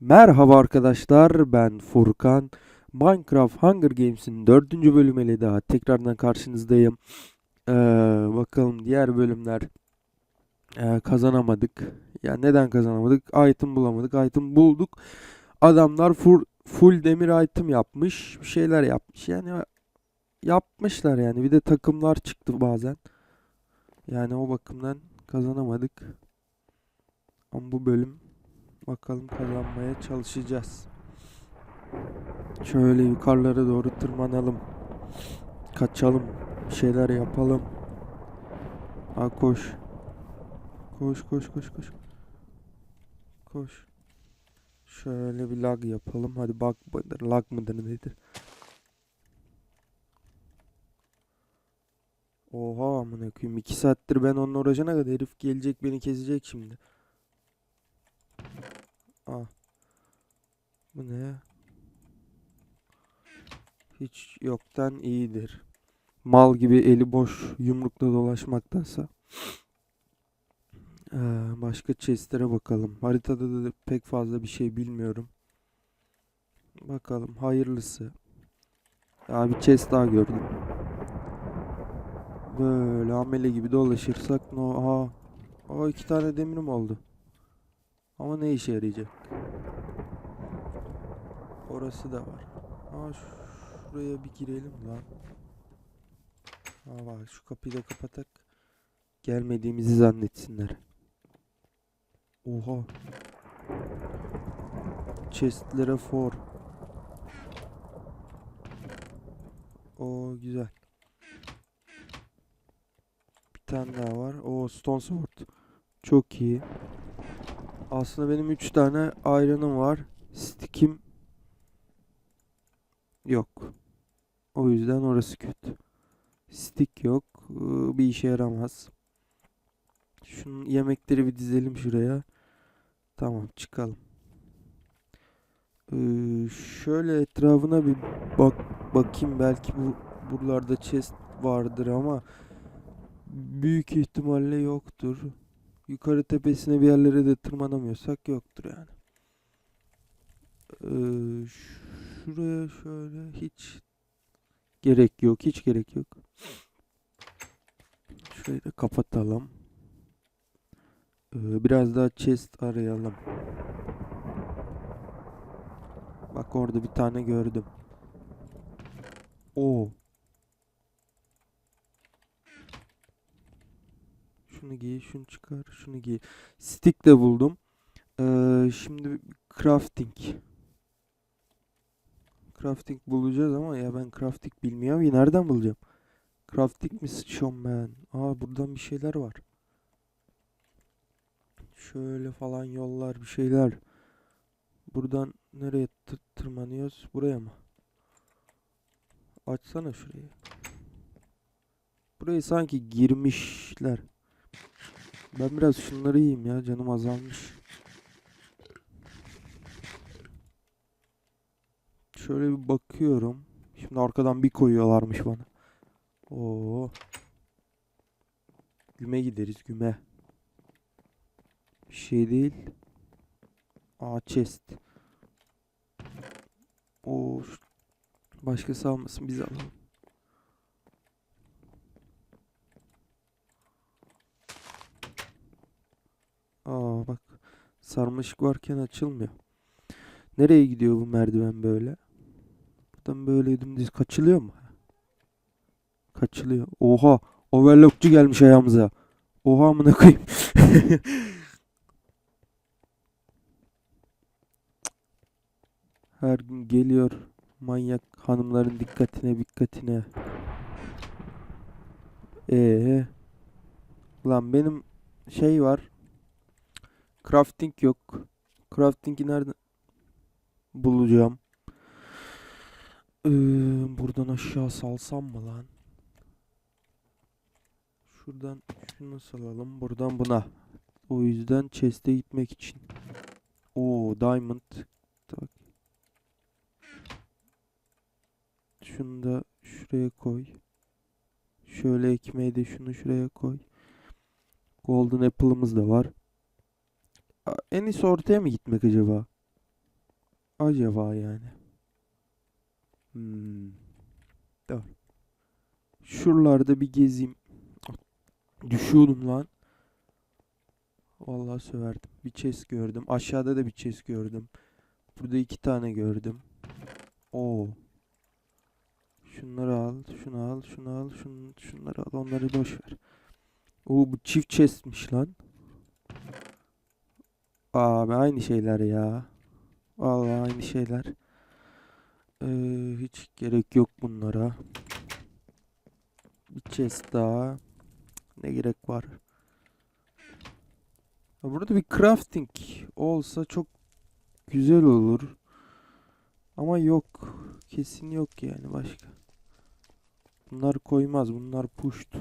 Merhaba arkadaşlar ben Furkan. Minecraft Hunger Games'in dördüncü bölümüyle daha tekrardan karşınızdayım. Ee, bakalım diğer bölümler ee, kazanamadık. Ya neden kazanamadık? Item bulamadık. Item bulduk. Adamlar full, full demir item yapmış. Bir şeyler yapmış. Yani yapmışlar yani. Bir de takımlar çıktı bazen. Yani o bakımdan kazanamadık. Ama bu bölüm Bakalım kazanmaya çalışacağız. Şöyle yukarılara doğru tırmanalım. Kaçalım. Bir şeyler yapalım. Ha koş. Koş koş koş koş. Koş. Şöyle bir lag yapalım. Hadi bak mıdır, lag mıdır nedir? Oha amına koyayım. 2 saattir ben onun oracına kadar herif gelecek beni kesecek şimdi. Ah. Bu ne? Hiç yoktan iyidir. Mal gibi eli boş yumrukla dolaşmaktansa. Ee, başka chestlere bakalım. Haritada da pek fazla bir şey bilmiyorum. Bakalım hayırlısı. Ya bir chest daha gördüm. Böyle amele gibi dolaşırsak no aha. Aa iki tane demirim oldu. Ama ne işe yarayacak? Orası da var. Aa şuraya bir girelim lan. Aa şu kapıyı da kapatak. Gelmediğimizi zannetsinler. Oha. Chestlere for. O güzel. Bir tane daha var. O stone sword. Çok iyi. Aslında benim 3 tane iron'ım var. Stick'im yok. O yüzden orası kötü. Stick yok. ee, Bir işe yaramaz. Şunun yemekleri bir dizelim şuraya. Tamam çıkalım. Ee, şöyle etrafına bir bak bakayım belki bu buralarda chest vardır ama büyük ihtimalle yoktur. Yukarı tepesine bir yerlere de tırmanamıyorsak yoktur yani. Ee, şuraya şöyle hiç gerek yok. Hiç gerek yok. Şurayı da kapatalım. Ee, biraz daha chest arayalım. Bak orada bir tane gördüm. Oo. Şunu giy, şunu çıkar, şunu giy. Stick de buldum. Ee, şimdi crafting. Crafting bulacağız ama ya ben crafting bilmiyorum ki nereden bulacağım? Crafting mi sıçıyorum ben? Aa buradan bir şeyler var. Şöyle falan yollar bir şeyler. Buradan nereye tı- tırmanıyoruz? Buraya mı? Açsana şurayı. Burayı sanki girmişler. Ben biraz şunları yiyeyim ya canım azalmış. Şöyle bir bakıyorum. Şimdi arkadan bir koyuyorlarmış bana. Oo. Güme gideriz güme. Bir şey değil. Aa chest. Oo. Başkası almasın biz alalım. Aa bak. Sarmaşık varken açılmıyor. Nereye gidiyor bu merdiven böyle? Buradan böyle dümdüz kaçılıyor mu? Kaçılıyor. Oha. Overlockçu gelmiş ayağımıza. Oha amına koyayım. Her gün geliyor manyak hanımların dikkatine dikkatine. Ee, lan benim şey var. Crafting yok. Crafting'i nereden bulacağım? Ee, buradan aşağı salsam mı lan? Şuradan şunu salalım. Buradan buna. O yüzden chest'e gitmek için. Oo diamond. Bak. Şunu da şuraya koy. Şöyle ekmeği de şunu şuraya koy. Golden apple'ımız da var. En iyisi ortaya mı gitmek acaba? acaba yani? Hmm. Dur. Şuralarda bir gezeyim. Düşüyordum lan. Vallahi söverdim. Bir chest gördüm. Aşağıda da bir chest gördüm. Burada iki tane gördüm. Oo. Şunları al, şunu al, şunu al, şun, şunları al, onları boş ver. Oo bu çift chestmiş lan. Abi aynı şeyler ya. Vallahi aynı şeyler. Ee, hiç gerek yok bunlara. Bir chest daha. Ne gerek var? Burada bir crafting olsa çok güzel olur. Ama yok. Kesin yok yani başka. Bunlar koymaz. Bunlar pusht.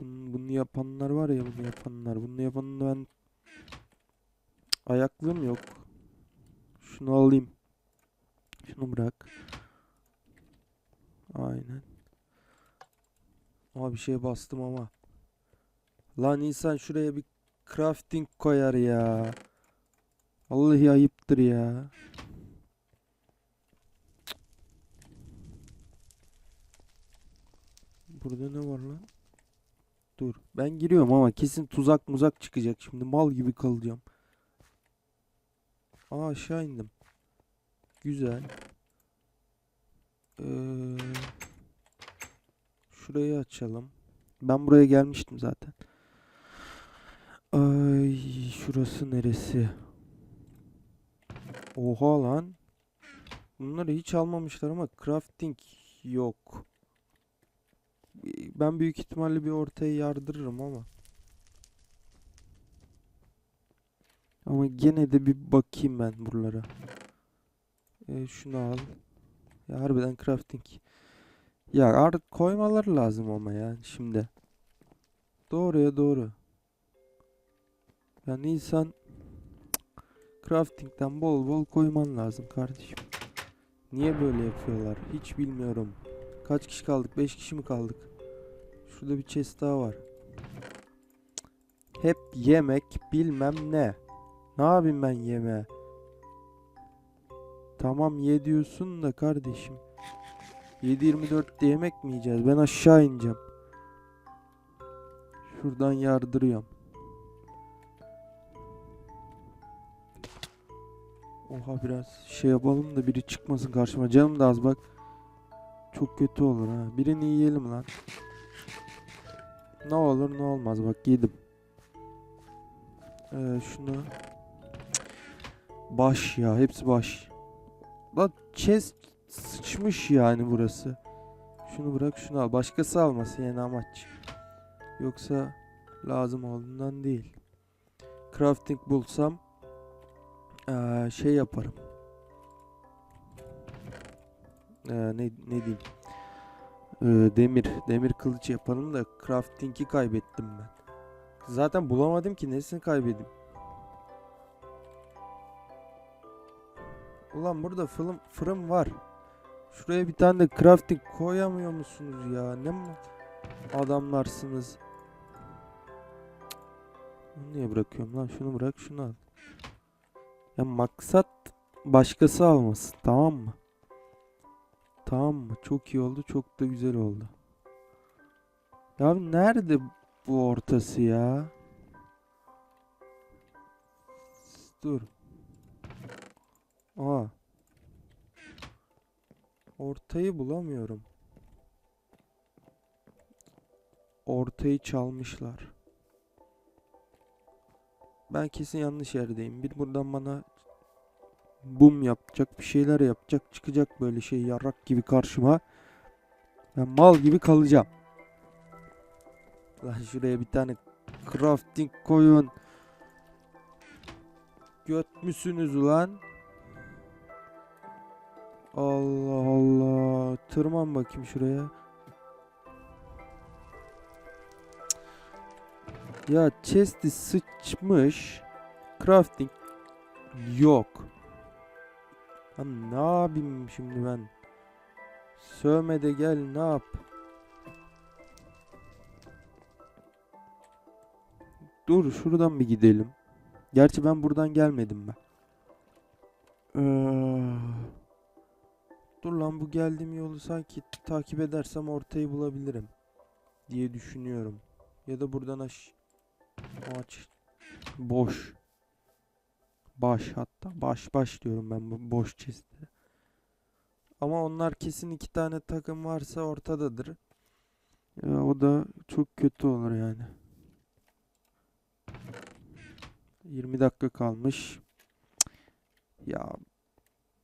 Bunu, bunu yapanlar var ya bunu yapanlar. Bunu yapanın ben ayaklığım yok. Şunu alayım. Şunu bırak. Aynen. Ama bir şey bastım ama. Lan insan şuraya bir crafting koyar ya. Vallahi ayıptır ya. Burada ne var lan? Dur. Ben giriyorum ama kesin tuzak muzak çıkacak. Şimdi mal gibi kalacağım. Aa aşağı indim. Güzel. Ee, şurayı açalım. Ben buraya gelmiştim zaten. Ay şurası neresi? Oha lan. Bunları hiç almamışlar ama crafting yok. Ben büyük ihtimalle bir ortaya yardırırım ama. Ama gene de bir bakayım ben buralara. Ee, şunu al. Ya harbiden crafting. Ya artık koymaları lazım ama ya şimdi. Doğruya doğru. Yani insan crafting'den bol bol koyman lazım kardeşim. Niye böyle yapıyorlar? Hiç bilmiyorum. Kaç kişi kaldık? 5 kişi mi kaldık? Şurada bir chest daha var. Hep yemek bilmem ne. Ne yapayım ben yeme? Tamam ye diyorsun da kardeşim. 7-24 de yemek mi yiyeceğiz? Ben aşağı ineceğim. Şuradan yardırıyorum. Oha biraz şey yapalım da biri çıkmasın karşıma. Canım da az bak. Çok kötü olur ha. Birini yiyelim lan. Ne olur ne olmaz bak yedim. Ee, şunu. Baş ya hepsi baş. Lan chest sıçmış yani burası. Şunu bırak şunu al. Başkası almasın yani amaç. Yoksa lazım olduğundan değil. Crafting bulsam eee, şey yaparım. Eee, ne, ne diyeyim? Eee, demir. Demir kılıç yaparım da crafting'i kaybettim ben. Zaten bulamadım ki nesini kaybedeyim. Ulan burada fırın, fırın var. Şuraya bir tane de crafting koyamıyor musunuz ya? Ne adamlarsınız? Bunu niye bırakıyorum lan? Şunu bırak şunu al. Ya maksat başkası almasın tamam mı? Tamam mı? Çok iyi oldu. Çok da güzel oldu. Ya nerede bu ortası ya? Dur. Aa. Ortayı bulamıyorum. Ortayı çalmışlar. Ben kesin yanlış yerdeyim. Bir buradan bana bum yapacak, bir şeyler yapacak, çıkacak böyle şey yarrak gibi karşıma. Ben mal gibi kalacağım. Lan şuraya bir tane crafting koyun. Göt müsünüz ulan? Allah Allah. Tırman bakayım şuraya. Ya chest'i sıçmış. Crafting yok. Lan ne yapayım şimdi ben? Sövme de gel ne yap? Dur şuradan bir gidelim. Gerçi ben buradan gelmedim ben. Ee, dur lan bu geldiğim yolu sanki takip edersem ortayı bulabilirim diye düşünüyorum. Ya da buradan aş aç boş. Baş hatta baş baş diyorum ben bu boş chest'e. Ama onlar kesin iki tane takım varsa ortadadır. Ya o da çok kötü olur yani. 20 dakika kalmış. Ya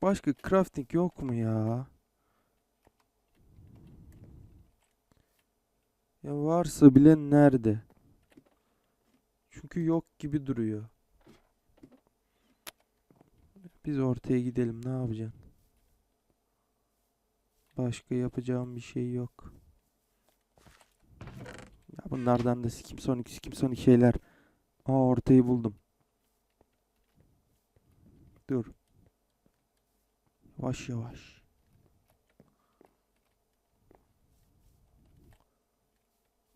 başka crafting yok mu ya? Ya varsa bile nerede? Çünkü yok gibi duruyor. Biz ortaya gidelim ne yapacaksın? Başka yapacağım bir şey yok. Ya bunlardan da sikim sonik sikim sonik şeyler. Aa ortayı buldum. Dur. Yavaş yavaş.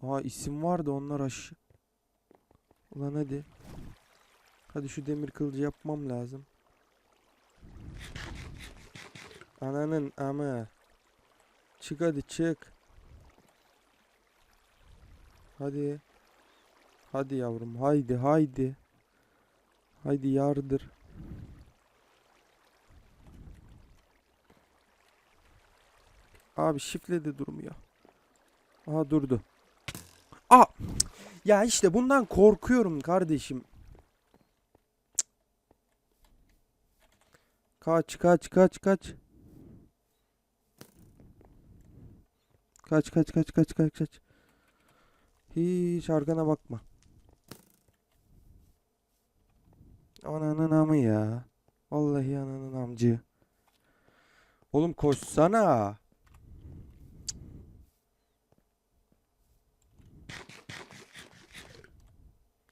Aa isim vardı onlar aşağı. Ulan hadi. Hadi şu demir kılıcı yapmam lazım. Ananın ama. Çık hadi çık. Hadi. Hadi yavrum haydi haydi. Haydi yardır. Abi şifle de durmuyor. Aha durdu. Aa! Ya işte bundan korkuyorum kardeşim. Kaç kaç kaç kaç. Kaç kaç kaç kaç kaç kaç. Hiç arkana bakma. Ananın amı ya. Vallahi ananın amcı. Oğlum koşsana.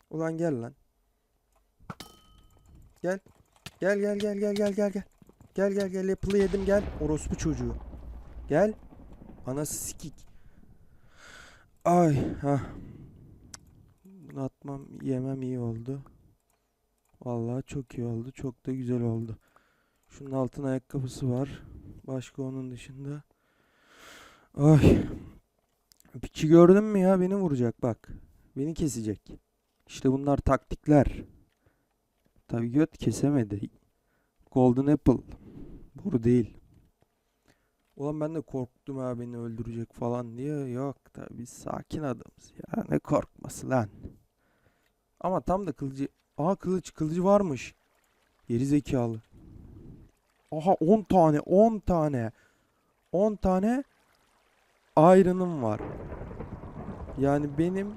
Ulan gel lan. Gel. Gel gel gel gel gel gel gel. Gel gel gel Apple'ı yedim gel. Orospu çocuğu. Gel. Anası sikik. Ay ha. Bunu atmam yemem iyi oldu. Vallahi çok iyi oldu. Çok da güzel oldu. Şunun altın ayakkabısı var. Başka onun dışında. Ay. Piçi gördün mü ya? Beni vuracak bak. Beni kesecek. İşte bunlar taktikler. Tabii göt kesemedi. Golden Apple. Boru değil. Ulan ben de korktum ha beni öldürecek falan diye. Yok tabii biz sakin adamız ya. Ne korkması lan. Ama tam da kılıcı... Aha kılıç kılıcı varmış. Geri zekalı. Aha 10 tane 10 tane. 10 tane iron'ım var. Yani benim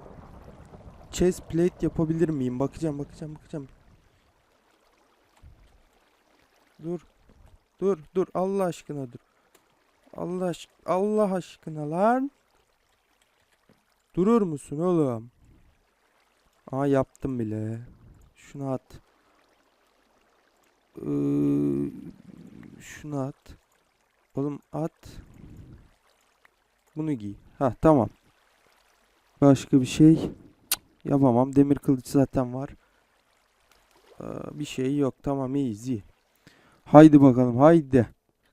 chest plate yapabilir miyim? Bakacağım bakacağım bakacağım. Dur. Dur dur Allah aşkına dur. Allah aşk Allah aşkına lan. Durur musun oğlum? Aa yaptım bile. Şunu at. Ee, şunu at. Oğlum at. Bunu giy. Ha tamam. Başka bir şey yapamam. Demir kılıç zaten var. Ee, bir şey yok. Tamam easy. Haydi bakalım haydi.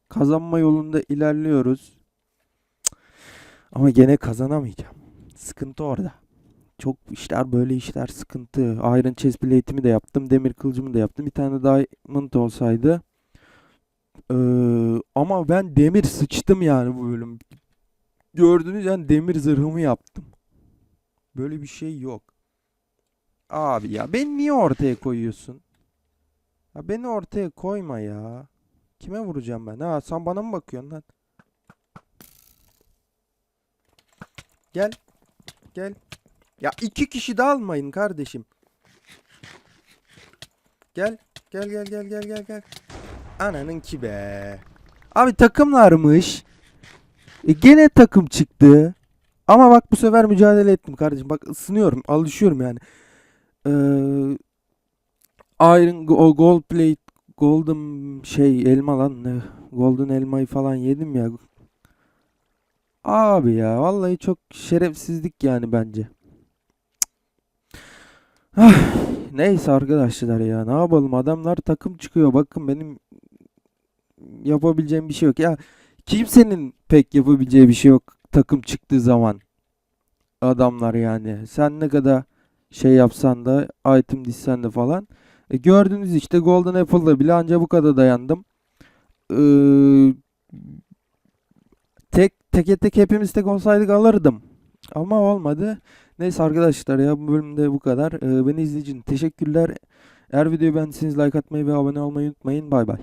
Kazanma yolunda ilerliyoruz. Ama gene kazanamayacağım. Sıkıntı orada. Çok işler böyle işler sıkıntı. Iron chest plate'imi de yaptım. Demir kılıcımı da yaptım. Bir tane diamond olsaydı. Ee, ama ben demir sıçtım yani bu bölüm. Gördünüz yani demir zırhımı yaptım. Böyle bir şey yok. Abi ya beni niye ortaya koyuyorsun? Ya beni ortaya koyma ya. Kime vuracağım ben? Ha sen bana mı bakıyorsun lan? Gel. Gel. Ya iki kişi de almayın kardeşim. Gel. Gel gel gel gel gel gel. Ananın ki be. Abi takımlarmış. E gene takım çıktı. Ama bak bu sefer mücadele ettim kardeşim. Bak ısınıyorum. Alışıyorum yani. Ee, Iron Go- Gold Plate Golden şey elma lan ne? Golden elmayı falan yedim ya. Abi ya vallahi çok şerefsizlik yani bence. Ah, Neyse arkadaşlar ya ne yapalım adamlar takım çıkıyor bakın benim yapabileceğim bir şey yok. Ya kimsenin pek yapabileceği bir şey yok takım çıktığı zaman. Adamlar yani. Sen ne kadar şey yapsan da item dizsen de falan. E, gördünüz işte Golden Apple'da bile anca bu kadar dayandım. Ee, tek teke tek hepimiz tek olsaydık alırdım. Ama olmadı. Neyse arkadaşlar ya bu bölümde bu kadar. Ee, beni izlediğiniz teşekkürler. Eğer videoyu beğendiyseniz like atmayı ve abone olmayı unutmayın. Bay bay.